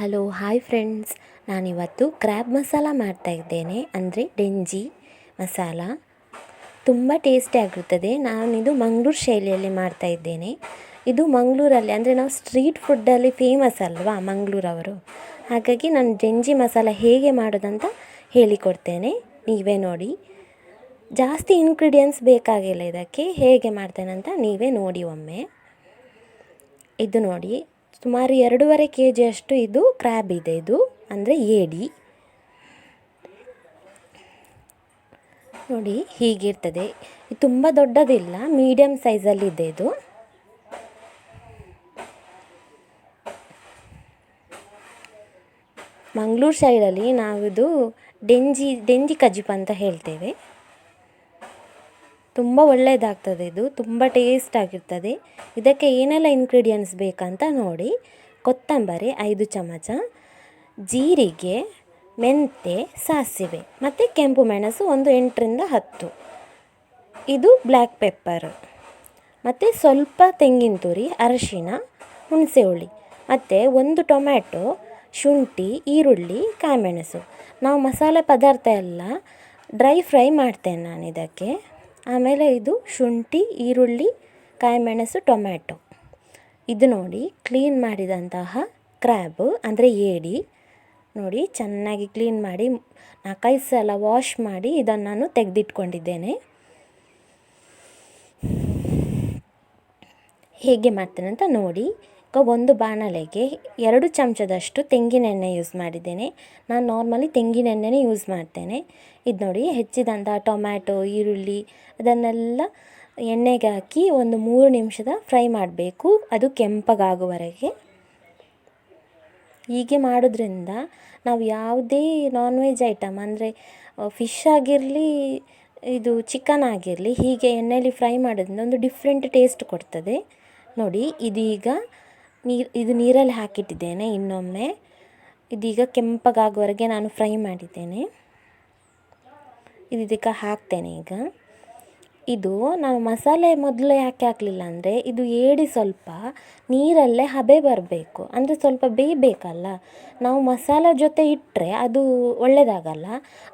Hello, hi friends. ನಾನಿವತ್ತು crab masala ಮಾಡ್ತಾ ಇದ್ದೇನೆ. ಅಂದರೆ ಡೆಂಜಿ ಮಸಾಲ. ತುಂಬ ಟೇಸ್ಟಿಯಾಗಿರುತ್ತದೆ ನಾನಿದು ಮಂಗ್ಳೂರು ಶೈಲಿಯಲ್ಲಿ ಮಾಡ್ತಾ ಇದ್ದೇನೆ. ಇದು ಮಂಗಳೂರಲ್ಲಿ, ಅಂದರೆ ನಾವು ಸ್ಟ್ರೀಟ್ ಫುಡ್ಡಲ್ಲಿ ಫೇಮಸ್ ಅಲ್ವಾ ಮಂಗಳೂರವರು. ಹಾಗಾಗಿ ನಾನು ಡೆಂಜಿ ಮಸಾಲ ಹೇಗೆ ಮಾಡೋದಂತ ಹೇಳಿಕೊಡ್ತೇನೆ. ನೀವೇ ನೋಡಿ. ಜಾಸ್ತಿ ಇಂಗ್ರೀಡಿಯೆಂಟ್ಸ್ ಬೇಕಾಗಿಲ್ಲ ಇದಕ್ಕೆ. ಹೇಗೆ ಮಾಡ್ತೇನೆ ಅಂತ ನೀವೇ ನೋಡಿ ಒಮ್ಮೆ. ಇದು ನೋಡಿ. ಸುಮಾರು ಎರಡೂವರೆ ಕೆ ಜಿಯಷ್ಟು ಇದು ಕ್ರ್ಯಾಬ್ ಇದೆ ಇದು, ಅಂದರೆ ಏಡಿ. ನೋಡಿ ಹೀಗಿರ್ತದೆ. ಇದು ತುಂಬ ದೊಡ್ಡದಿಲ್ಲ ಮೀಡಿಯಮ್ ಸೈಜಲ್ಲಿದೆ ಇದು ಮಂಗಳೂರು ಸೈಡಲ್ಲಿ ನಾವಿದು ಡೆಂಜಿ ಡೆಂಜಿ ಕಜಿಪ ಅಂತ ಹೇಳ್ತೇವೆ. ತುಂಬ ಒಳ್ಳೆಯದಾಗ್ತದೆ ಇದು. ತುಂಬ ಟೇಸ್ಟ್ ಆಗಿರ್ತದೆ. ಇದಕ್ಕೆ ಏನೆಲ್ಲ ಇನ್ಗ್ರೀಡಿಯೆಂಟ್ಸ್ ಬೇಕಂತ ನೋಡಿ. ಕೊತ್ತಂಬರಿ ಐದು ಚಮಚ, ಜೀರಿಗೆ, ಮೆಂತೆ, ಸಾಸಿವೆ ಮತ್ತು ಕೆಂಪು ಮೆಣಸು ಒಂದು ಎಂಟರಿಂದ ಹತ್ತು. ಇದು ಬ್ಲ್ಯಾಕ್ ಪೆಪ್ಪರ್ ಮತ್ತು ಸ್ವಲ್ಪ ತೆಂಗಿನ ತುರಿ, ಅರಶಿನ ಹುಣಸೆ ಹುಳಿ ಮತ್ತು ಒಂದು ಟೊಮ್ಯಾಟೊ, ಶುಂಠಿ, ಈರುಳ್ಳಿ, ಕಾಯಿಮೆಣಸು. ನಾವು ಮಸಾಲೆ ಪದಾರ್ಥ ಎಲ್ಲ ಡ್ರೈ ಫ್ರೈ ಮಾಡ್ತೇನೆ ನಾನು ಇದಕ್ಕೆ. ಆಮೇಲೆ ಇದು ಶುಂಠಿ, ಈರುಳ್ಳಿ, ಕಾಯಿಮೆಣಸು, ಟೊಮ್ಯಾಟೊ. ಇದು ನೋಡಿ ಕ್ಲೀನ್ ಮಾಡಿದಂತಹ ಕ್ರ್ಯಾಬ್ ಅಂದರೆ ಏಡಿ. ನೋಡಿ, ಚೆನ್ನಾಗಿ ಕ್ಲೀನ್ ಮಾಡಿ, ನಾಲ್ಕೈದು ಸಲ ವಾಶ್ ಮಾಡಿ ಇದನ್ನು ನಾನು ತೆಗೆದಿಟ್ಕೊಂಡಿದ್ದೇನೆ. ಹೇಗೆ ಮಾಡ್ತೇನೆ ಅಂತ ನೋಡಿ. ಒಂದು ಬಾಣಲೆಗೆ ಎರಡು ಚಮಚದಷ್ಟು ತೆಂಗಿನೆಣ್ಣೆ ಯೂಸ್ ಮಾಡಿದ್ದೇನೆ. ನಾನು ನಾರ್ಮಲಿ ತೆಂಗಿನೆಣ್ಣೆನೇ ಯೂಸ್ ಮಾಡ್ತೇನೆ. ಇದು ನೋಡಿ ಹೆಚ್ಚಿದಂಥ ಟೊಮ್ಯಾಟೊ, ಈರುಳ್ಳಿ ಅದನ್ನೆಲ್ಲ ಎಣ್ಣೆಗೆ ಹಾಕಿ ಒಂದು ಮೂರು ನಿಮಿಷದ ಫ್ರೈ ಮಾಡಬೇಕು. ಅದು ಕೆಂಪಗಾಗುವವರೆಗೆ ಹೀಗೆ ಮಾಡೋದ್ರಿಂದ ನಾವು ಯಾವುದೇ ನಾನ್ ವೆಜ್ ಐಟಮ್ ಅಂದರೆ ಫಿಶ್ ಆಗಿರಲಿ, ಇದು ಚಿಕನ್ ಆಗಿರಲಿ, ಹೀಗೆ ಎಣ್ಣೆಯಲ್ಲಿ ಫ್ರೈ ಮಾಡೋದ್ರಿಂದ ಒಂದು ಡಿಫ್ರೆಂಟ್ ಟೇಸ್ಟ್ ಕೊಡ್ತದೆ. ನೋಡಿ, ಇದೀಗ ನೀರು, ಇದು ನೀರಲ್ಲಿ ಹಾಕಿಟ್ಟಿದ್ದೇನೆ ಇನ್ನೊಮ್ಮೆ. ಇದೀಗ ಕೆಂಪಗಾಗುವವರೆಗೆ ನಾನು ಫ್ರೈ ಮಾಡಿದ್ದೇನೆ. ಇದಕ್ಕ ಹಾಕ್ತೇನೆ ಈಗ. ಇದು ನಾನು ಮಸಾಲೆ ಮೊದಲು ಯಾಕೆ ಹಾಕಲಿಲ್ಲ ಅಂದರೆ, ಇದು ಏಡಿ ಸ್ವಲ್ಪ ನೀರಲ್ಲೇ ಹಬೆ ಬರಬೇಕು. ಅಂದರೆ ಸ್ವಲ್ಪ ಬೇಯಬೇಕಲ್ಲ. ನಾವು ಮಸಾಲೆ ಜೊತೆ ಇಟ್ಟರೆ ಅದು ಒಳ್ಳೆಯದಾಗಲ್ಲ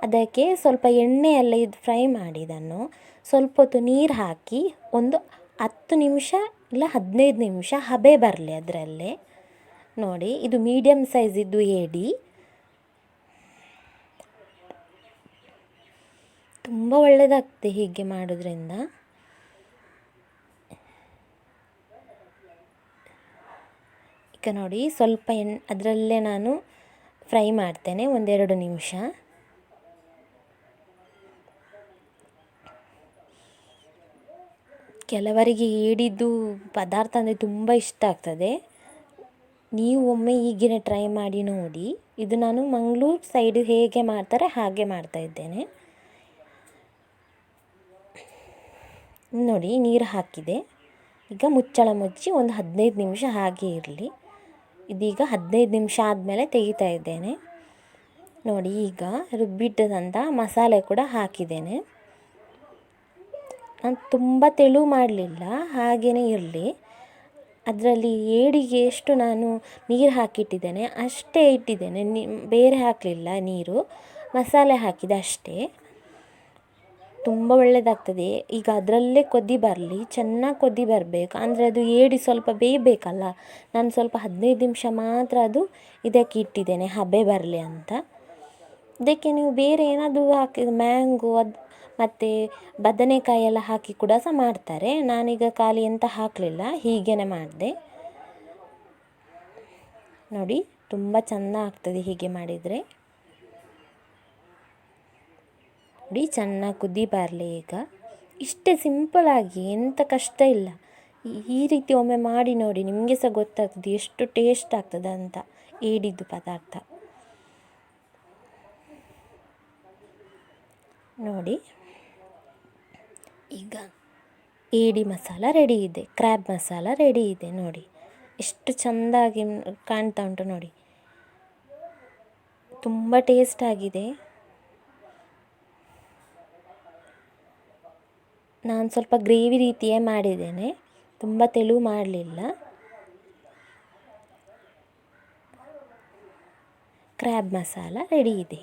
ಅದಕ್ಕೆ ಸ್ವಲ್ಪ ಎಣ್ಣೆಯಲ್ಲೇ ಇದು ಫ್ರೈ ಮಾಡಿದನ್ನು ಸ್ವಲ್ಪ ಹೊತ್ತು ನೀರು ಹಾಕಿ ಒಂದು ಹತ್ತು ನಿಮಿಷ ಇಲ್ಲ ಹದಿನೈದು ನಿಮಿಷ ಹಬೆ ಬರಲಿ ಅದರಲ್ಲೇ. ನೋಡಿ, ಇದು ಮೀಡಿಯಮ್ ಸೈಜಿದ್ದು ಏಡಿ ತುಂಬ ಒಳ್ಳೆಯದಾಗ್ತದೆ ಹೀಗೆ ಮಾಡೋದ್ರಿಂದ. ಈಗ ನೋಡಿ, ಸ್ವಲ್ಪ ಎಣ್ ಅದರಲ್ಲೇ ನಾನು ಫ್ರೈ ಮಾಡ್ತೇನೆ ಒಂದೆರಡು ನಿಮಿಷ. ಕೆಲವರಿಗೆ ಏಡಿದ್ದು ಪದಾರ್ಥ ಅಂದರೆ ತುಂಬ ಇಷ್ಟ ಆಗ್ತದೆ. ನೀವು ಒಮ್ಮೆ ಈಗಿನ ಟ್ರೈ ಮಾಡಿ ನೋಡಿ. ಇದು ನಾನು ಮಂಗಳೂರು ಸೈಡು ಹೇಗೆ ಮಾಡ್ತಾರೆ ಹಾಗೆ ಮಾಡ್ತಾ ಇದ್ದೇನೆ. ನೋಡಿ, ನೀರು ಹಾಕಿದೆ. ಈಗ ಮುಚ್ಚಳ ಮುಚ್ಚಿ ಒಂದು ಹದಿನೈದು ನಿಮಿಷ ಹಾಗೆ ಇರಲಿ. ಇದೀಗ ಹದಿನೈದು ನಿಮಿಷ ಆದಮೇಲೆ ತೆಗಿತಾ ಇದ್ದೇನೆ. ನೋಡಿ, ಈಗ ರುಬ್ಬಿಟ್ಟದಂಥ ಮಸಾಲೆ ಕೂಡ ಹಾಕಿದ್ದೇನೆ. ನಾನು ತುಂಬ ತೆಳು ಮಾಡಲಿಲ್ಲ ಹಾಗೆಯೇ ಇರಲಿ. ಅದರಲ್ಲಿ ಏಡಿಗೆ ಎಷ್ಟು ನಾನು ನೀರು ಹಾಕಿಟ್ಟಿದ್ದೇನೆ, ಅಷ್ಟೇ ಇಟ್ಟಿದ್ದೇನೆ. ನಿ, ಬೇರೆ ಹಾಕಲಿಲ್ಲ ನೀರು, ಮಸಾಲೆ ಹಾಕಿದೆ ಅಷ್ಟೇ. ತುಂಬ ಒಳ್ಳೆಯದಾಗ್ತದೆ ಈಗ ಅದರಲ್ಲೇ ಕೊದ್ದಿ ಬರಲಿ, ಚೆನ್ನಾಗಿ ಕೊದ್ದಿ ಬರಬೇಕು. ಅಂದರೆ ಅದು ಏಡಿ ಸ್ವಲ್ಪ ಬೇಯಬೇಕಲ್ಲ, ನಾನು ಸ್ವಲ್ಪ ಹದಿನೈದು ನಿಮಿಷ ಮಾತ್ರ ಅದು ಇದಕ್ಕೆ ಇಟ್ಟಿದ್ದೇನೆ, ಹಬೆ ಬರಲಿ ಅಂತ. ಇದಕ್ಕೆ ನೀವು ಬೇರೆ ಏನಾದರೂ ಹಾಕಿ, ಮ್ಯಾಂಗೋ ಅದು ಮತ್ತು ಬದನೆಕಾಯಿ ಎಲ್ಲ ಹಾಕಿ ಕೂಡ ಸಹ ಮಾಡ್ತಾರೆ. ನಾನೀಗ ಖಾಲಿ ಎಂತ ಹಾಕಲಿಲ್ಲ, ಹೀಗೇನೆ ಮಾಡಿದೆ. ನೋಡಿ, ತುಂಬ ಚೆಂದ ಆಗ್ತದೆ ಹೀಗೆ ಮಾಡಿದರೆ. ನೋಡಿ, ಚೆನ್ನಾಗಿ ಕುದಿ ಬರಲಿ ಈಗ. ಇಷ್ಟೇ ಸಿಂಪಲಾಗಿ ಎಂಥ ಕಷ್ಟ ಇಲ್ಲ. ಈ ರೀತಿ ಒಮ್ಮೆ ಮಾಡಿ ನೋಡಿ, ನಿಮಗೆ ಸಹ ಗೊತ್ತಾಗ್ತದೆ ಎಷ್ಟು ಟೇಸ್ಟ್ ಆಗ್ತದೆ ಅಂತ, ಏಡಿದ್ದು ಪದಾರ್ಥ. ನೋಡಿ. ಈಗ ಏಡಿ ಮಸಾಲ ರೆಡಿ ಇದೆ ಕ್ರ್ಯಾಬ್ ಮಸಾಲ ರೆಡಿ ಇದೆ ನೋಡಿ. ಎಷ್ಟು ಚೆಂದಾಗಿ ಕಾಣ್ತಾ ಉಂಟು ನೋಡಿ. ತುಂಬ ಟೇಸ್ಟ್ ಆಗಿದೆ. ನಾನು ಸ್ವಲ್ಪ ಗ್ರೇವಿ ರೀತಿಯೇ ಮಾಡಿದ್ದೇನೆ. ತುಂಬ ತೆಳು ಮಾಡಲಿಲ್ಲ. ಕ್ರ್ಯಾಬ್ ಮಸಾಲ ರೆಡಿ ಇದೆ.